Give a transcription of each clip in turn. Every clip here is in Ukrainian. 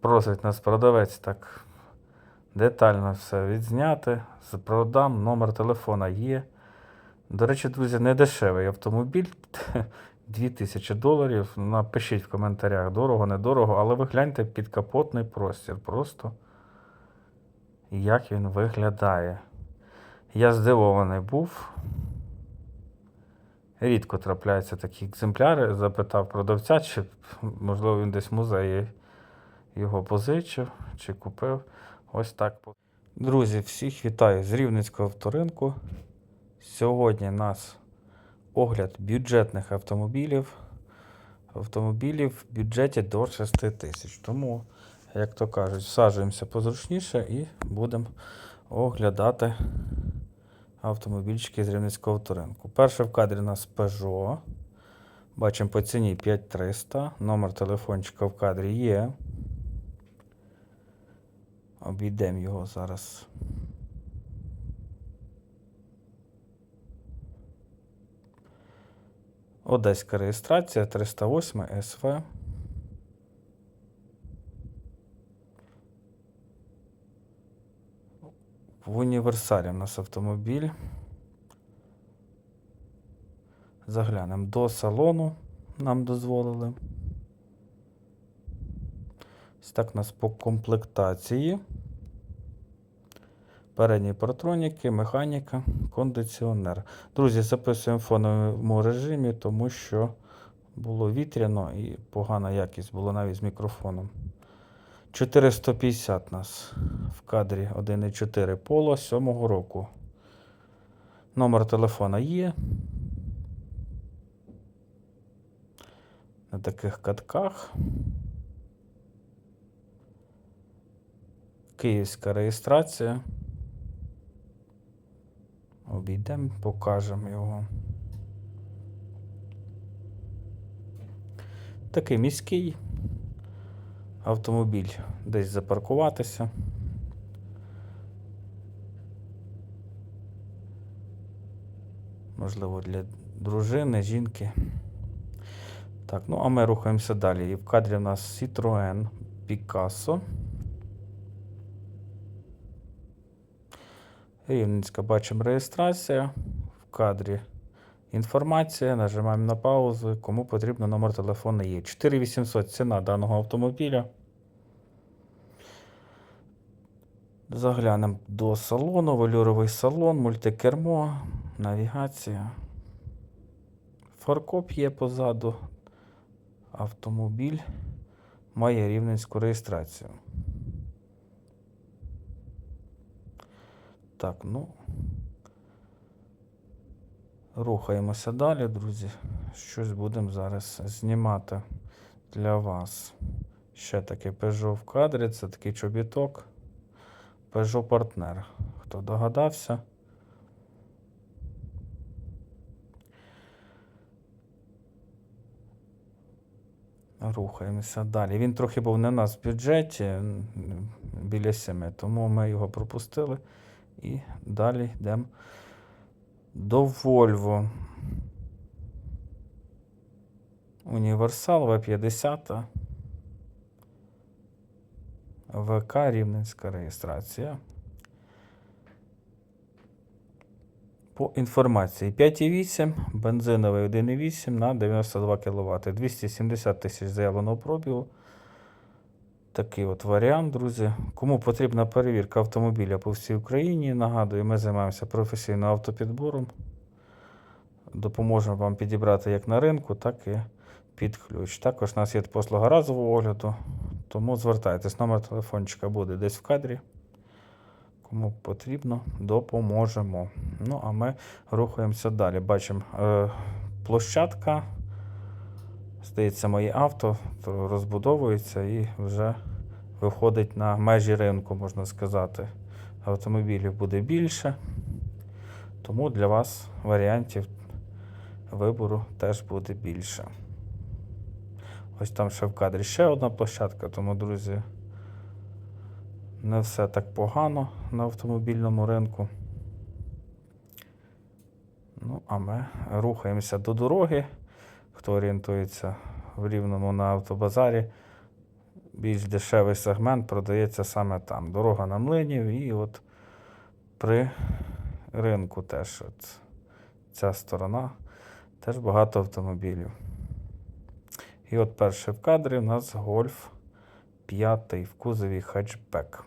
просить нас продавець так детально все відзняти. Продам, номер телефона є. До речі, друзі, не дешевий автомобіль. 2000 доларів. Напишіть в коментарях, дорого, недорого, але ви гляньте підкапотний простір. Просто як він виглядає. Я здивований був. Рідко трапляються такі екземпляри. Запитав продавця, чи можливо він десь в музеї його позичив чи купив. Ось так. Друзі, всіх вітаю з Рівненського авторинку. Сьогодні у нас огляд бюджетних автомобілів. Автомобілів в бюджеті до 6 тисяч. Тому, як то кажуть, всаджуємося позручніше і будемо оглядати автомобільчики з Рівненського авторинку. Перший в кадрі у нас Peugeot. Бачимо по ціні 5300. Номер телефончика в кадрі є. Обійдемо його зараз. Одеська реєстрація 308 СВ. В універсалі у нас автомобіль. Заглянемо до салону. Нам дозволили. Ось так у нас по комплектації. Передні партроніки, механіка, кондиціонер. Друзі, записуємо в фоновому режимі, тому що було вітряно і погана якість була навіть з мікрофоном. 450 нас в кадрі 1.4 поло 7 року. Номер телефона є. На таких катках. Київська реєстрація. Обійдемо, покажемо його. Такий міський автомобіль десь запаркуватися. Можливо, для дружини, жінки. Так, ну а ми рухаємося далі. І в кадрі у нас Citroën Picasso. Рівненська бачимо реєстрація. В кадрі інформація. Нажимаємо на паузу. Кому потрібно номер телефону є. 4800 ціна даного автомобіля. Заглянемо до салону, вольоровий салон, мультикермо, навігація. Фаркоп є позаду. Автомобіль має рівненську реєстрацію. Так, ну. Рухаємося далі, друзі. Щось будемо зараз знімати для вас. Ще таке Peugeot в кадрі, це такий чобіток. Peugeot партнер. Хто догадався? Рухаємося далі. Він трохи був не у нас в бюджеті біля 7, тому ми його пропустили. І далі йдемо до Volvo. Універсал В50. ВК Рівненська реєстрація. По інформації 5,8, бензиновий 1,8 на 92 кВт. 270 тисяч заявленого пробігу. Такий от варіант, друзі. Кому потрібна перевірка автомобіля по всій Україні, нагадую, ми займаємося професійним автопідбором. Допоможемо вам підібрати як на ринку, так і під ключ. Також у нас є послуга разового огляду, тому звертайтесь. Номер телефончика буде десь в кадрі. Кому потрібно, допоможемо. Ну, а ми рухаємося далі. Бачимо е, площадка. Здається, моє авто то розбудовується і вже виходить на межі ринку, можна сказати. Автомобілів буде більше, тому для вас варіантів вибору теж буде більше. Ось там ще в кадрі ще одна площадка, тому, друзі, не все так погано на автомобільному ринку. Ну, а ми рухаємося до дороги. Хто орієнтується в рівному на автобазарі, більш дешевий сегмент продається саме там. Дорога на млинів і от при ринку теж от ця сторона теж багато автомобілів. І от перший в кадрі у нас Golf 5 в кузові хетчбек.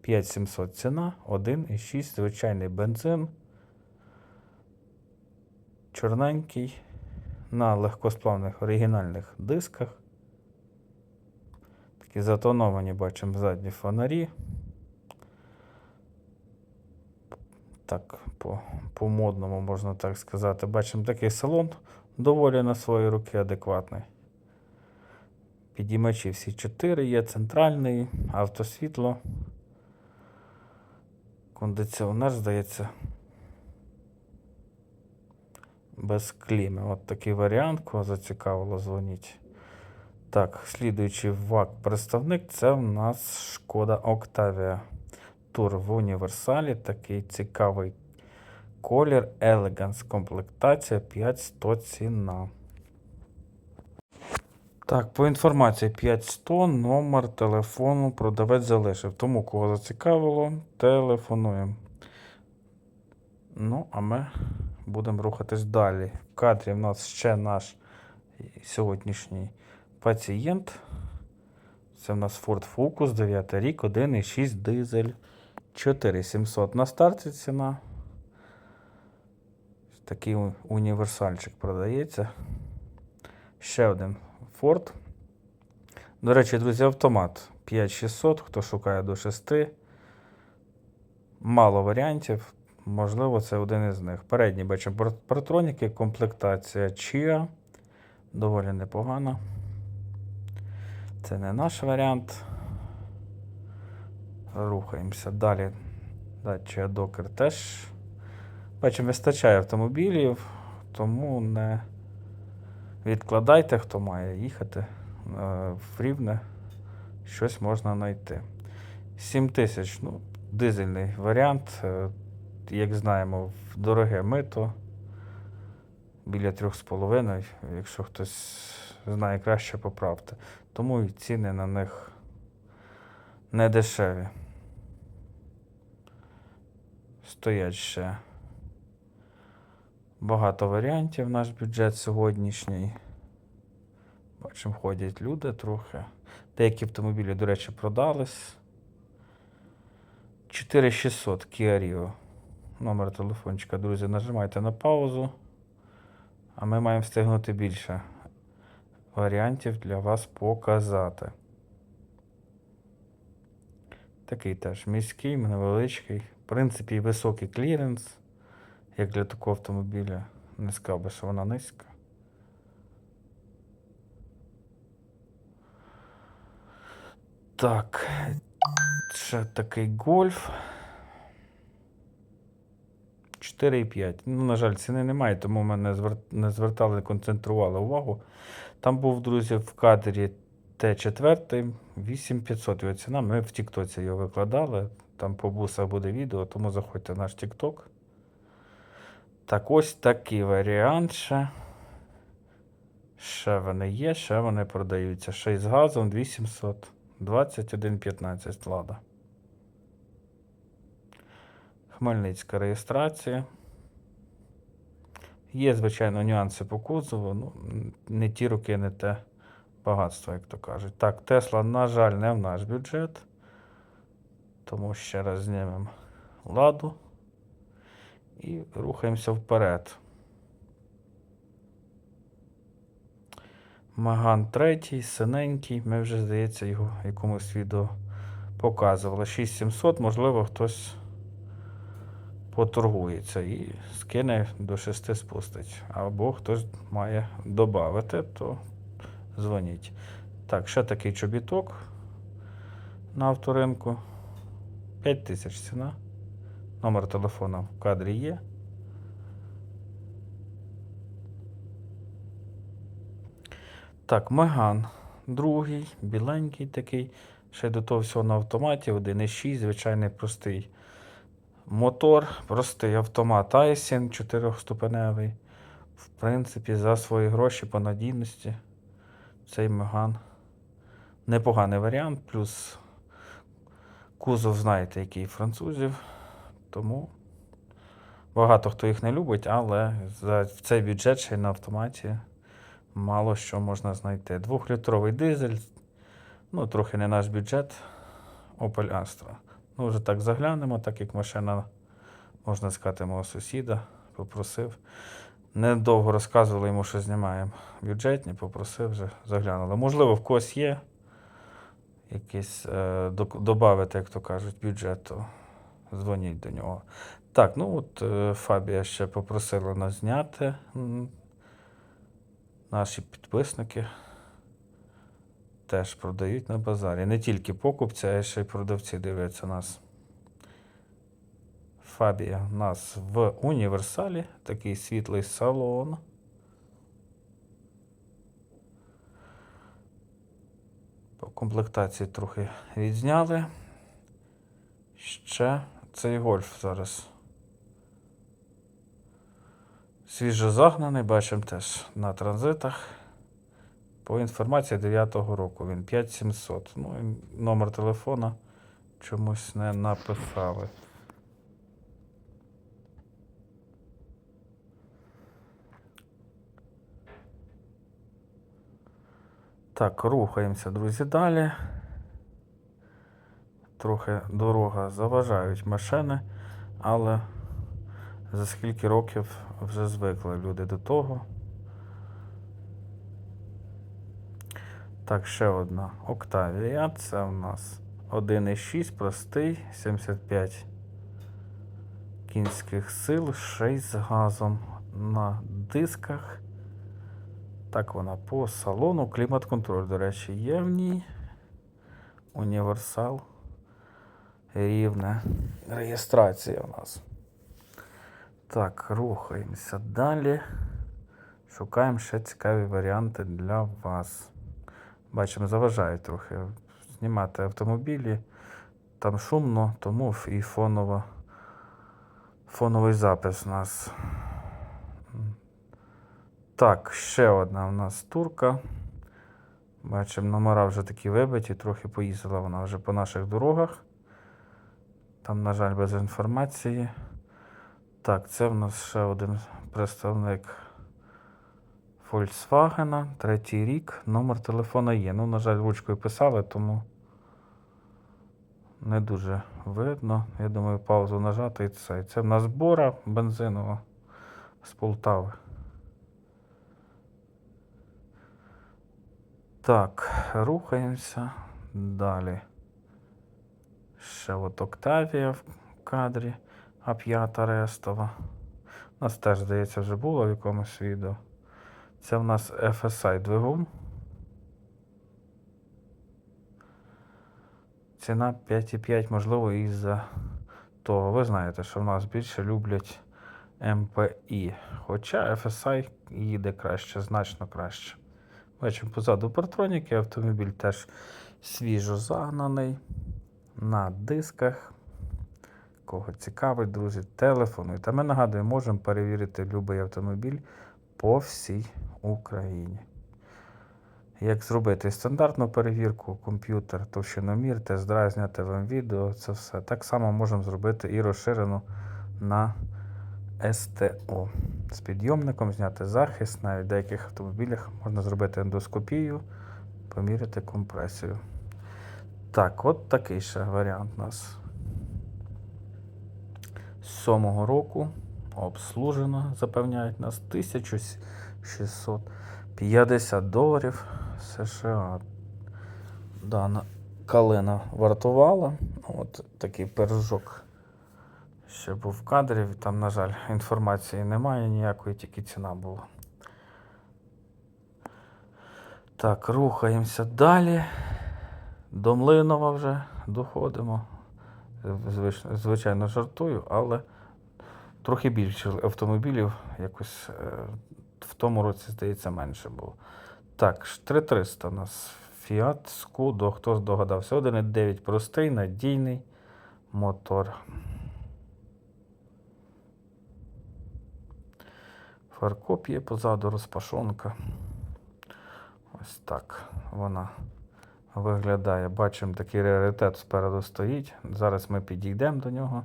5700 ціна, 1,6 звичайний бензин. Чорненький на легкосплавних оригінальних дисках. Такі затоновані бачимо задні фонарі. Так, по, модному можна так сказати. Бачимо такий салон доволі на свої руки адекватний. Підіймачі всі чотири є, центральний, автосвітло. Кондиціонер, здається. Без кліми. От такий варіант, кого зацікавило, дзвоніть. Так, слідуючий ВАК представник це в нас Шкода Octavia Тур в універсалі. Такий цікавий колір, Elegance комплектація 5100 ціна. Так, по інформації 5100, номер телефону продавець залишив. Тому кого зацікавило, телефонуємо. Ну, а ми будемо рухатись далі. В кадрі в нас ще наш сьогоднішній пацієнт. Це в нас Ford Focus 9 рік, 1,6 дизель. 4700 на старті ціна. Такий універсальчик продається. Ще один Ford. До речі, друзі, автомат 5600, хто шукає до 6. Мало варіантів. Можливо, це один із них. Передній бачимо партроніки, комплектація Chia. Доволі непогана. Це не наш варіант. Рухаємося далі. Dacia Docker теж. Бачимо, вистачає автомобілів, тому не відкладайте, хто має їхати е, в Рівне. Щось можна знайти. 7 тисяч, ну, дизельний варіант. Як знаємо, в дороге мито. Біля 3,5, якщо хтось знає краще, поправте. Тому і ціни на них не дешеві. Стоять ще багато варіантів наш бюджет сьогоднішній. Бачимо, ходять люди трохи. Деякі автомобілі, до речі, продались. 4600 Kia Rio. Номер телефончика, друзі, нажимайте на паузу. А ми маємо встигнути більше варіантів для вас показати. Такий теж міський, невеличкий. В принципі, високий кліренс, як для такого автомобіля. Не сказав би, що вона низька. Так. Ще такий гольф. 4,5. Ну, на жаль, ціни немає, тому ми не, звер... не звертали, не концентрували увагу. Там був, друзі, в кадрі Т4, 8500 його ціна. Ми в Тіктоці його викладали. Там по бусах буде відео, тому заходьте в наш Тікток. Так, ось такий варіант ще. Ще вони є, ще вони продаються. Ще й з газом 2700. 2115 лада. Хмельницька реєстрація. Є, звичайно, нюанси по кузову. Ну, не ті роки, не те багатство, як то кажуть. Так, Тесла, на жаль, не в наш бюджет. Тому ще раз знімемо ладу і рухаємося вперед. Маган третій, синенький. Ми вже, здається, його якомусь відео показували. 6700, можливо, хтось поторгується і скине до 6 спустить. Або хтось має додати, то дзвоніть. Так, ще такий чобіток на авторинку. 5 тисяч ціна. Номер телефона в кадрі є. Так, Меган. Другий, біленький такий. Ще до того всього на автоматі. 1,6, звичайний простий мотор, простий автомат Айсін 4-ступеневий. В принципі, за свої гроші по надійності цей Меган Непоганий варіант, плюс кузов, знаєте, який французів. Тому багато хто їх не любить, але за цей бюджет ще й на автоматі мало що можна знайти. Двохлітровий дизель, ну, трохи не наш бюджет. Opel Astra. Ну, вже так заглянемо, так як машина, можна сказати, мого сусіда попросив. Недовго розказували йому, що знімаємо бюджетні, попросив вже заглянули. Можливо, в когось є якийсь е, добавити, як то кажуть, бюджету. Дзвоніть до нього. Так, ну от е, Фабія ще попросила нас зняти. Наші підписники теж продають на базарі. Не тільки покупці, а ще й продавці дивляться нас. Фабія у нас в універсалі, такий світлий салон. По комплектації трохи відзняли. Ще цей гольф зараз. Свіжо загнаний, бачимо теж на транзитах. По інформації 9-го року він 5700. Ну, номер телефона чомусь не написали. Так, рухаємося, друзі, далі. Трохи дорога заважають машини, але за скільки років вже звикли люди до того. Так, ще одна Октавія. Це у нас 1,6 простий, 75 кінських сил, 6 з газом на дисках. Так вона по салону. Клімат-контроль, до речі, є в ній. Універсал. Рівне. Реєстрація у нас. Так, рухаємося далі. Шукаємо ще цікаві варіанти для вас. Бачимо, заважають трохи знімати автомобілі. Там шумно, тому і фоново, фоновий запис у нас. Так, ще одна у нас турка. Бачимо, номера вже такі вибиті, трохи поїздила вона вже по наших дорогах. Там, на жаль, без інформації. Так, це в нас ще один представник Volkswagen, третій рік. Номер телефона є. Ну, на жаль, ручкою писали, тому не дуже видно. Я думаю, паузу нажати і це. Це в нас бора бензинова з Полтави. Так, рухаємося далі. Ще от Октавія в кадрі, а п'ята рестова. У нас теж, здається, вже було в якомусь відео. Це в нас FSI двигун. Ціна 5,5, можливо, із-за того. Ви знаєте, що в нас більше люблять MPI. Хоча FSI їде краще, значно краще. Бачимо позаду партроніки, автомобіль теж свіжо загнаний на дисках. Кого цікавить, друзі, телефонуйте. Ми нагадуємо, можемо перевірити будь-який автомобіль по всій Україні. Як зробити стандартну перевірку, комп'ютер, товщиномір, тест-драйв, зняти вам відео, це все. Так само можемо зробити і розширену на СТО. З підйомником зняти захист, навіть в деяких автомобілях можна зробити ендоскопію, поміряти компресію. Так, от такий ще варіант у нас. З 7 року обслужено, запевняють нас 1650 доларів США. Дана калина вартувала. От такий пирожок ще був в кадрі. Там, на жаль, інформації немає ніякої, тільки ціна була. Так, рухаємося далі. До Млинова вже доходимо. Звичайно, жартую, але трохи більше автомобілів якось е, в тому році, здається, менше було. Так, ж 3300 у нас Fiat Scudo, хто здогадався. 1.9 простий, надійний мотор. Фаркоп є позаду, розпашонка. Ось так вона виглядає. Бачимо, такий раритет спереду стоїть. Зараз ми підійдемо до нього.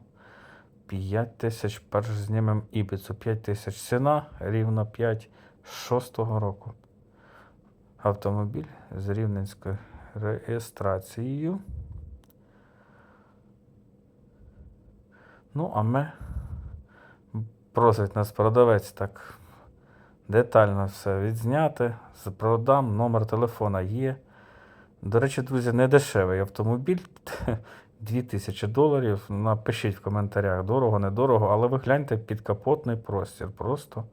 5 тисяч. Перш знімемо ібіцу. 5 тисяч ціна, рівно 5 6-го року. Автомобіль з рівненською реєстрацією. Ну, а ми просить нас продавець так детально все відзняти. Продам, номер телефона є. До речі, друзі, не дешевий автомобіль. 2000 доларів. Напишіть в коментарях, дорого, недорого, але ви гляньте підкапотний простір. Просто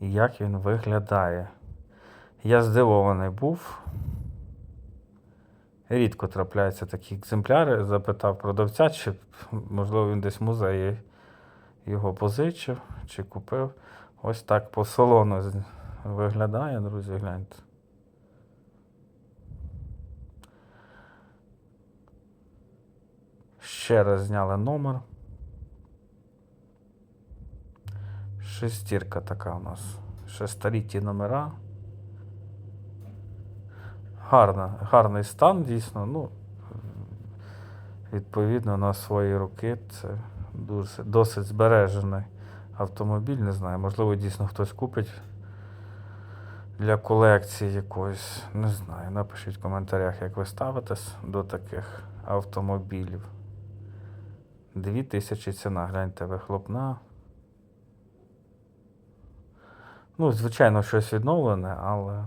як він виглядає. Я здивований був. Рідко трапляються такі екземпляри. Запитав продавця, чи можливо він десь в музеї його позичив чи купив. Ось так по салону виглядає, друзі, гляньте. Ще раз зняли номер. Шестірка така у нас. Ще старі номера. Гарна, гарний стан, дійсно. Ну, відповідно на свої роки це дуже, досить збережений автомобіль. Не знаю, можливо, дійсно хтось купить для колекції якоїсь. Не знаю. Напишіть в коментарях, як ви ставитесь до таких автомобілів. Дві тисячі ціна, гляньте, вихлопна. Ну, звичайно, щось відновлене, але.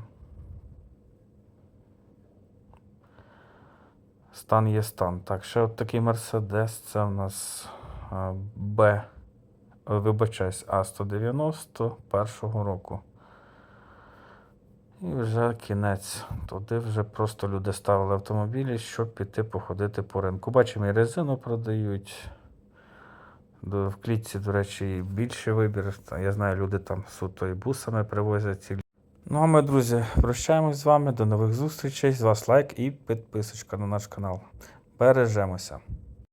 Стан є стан. Так, ще от такий Мерседес. Це в нас Б. е, Вибачаюсь, А190 першого року. І вже кінець. Туди вже просто люди ставили автомобілі, щоб піти походити по ринку. Бачимо, і резину продають. До- В клітці, до речі, більше вибір. Я знаю, люди там суто і бусами привозять. Ну а ми, друзі, прощаємось з вами. До нових зустрічей. З вас лайк і підписочка на наш канал. Бережемося.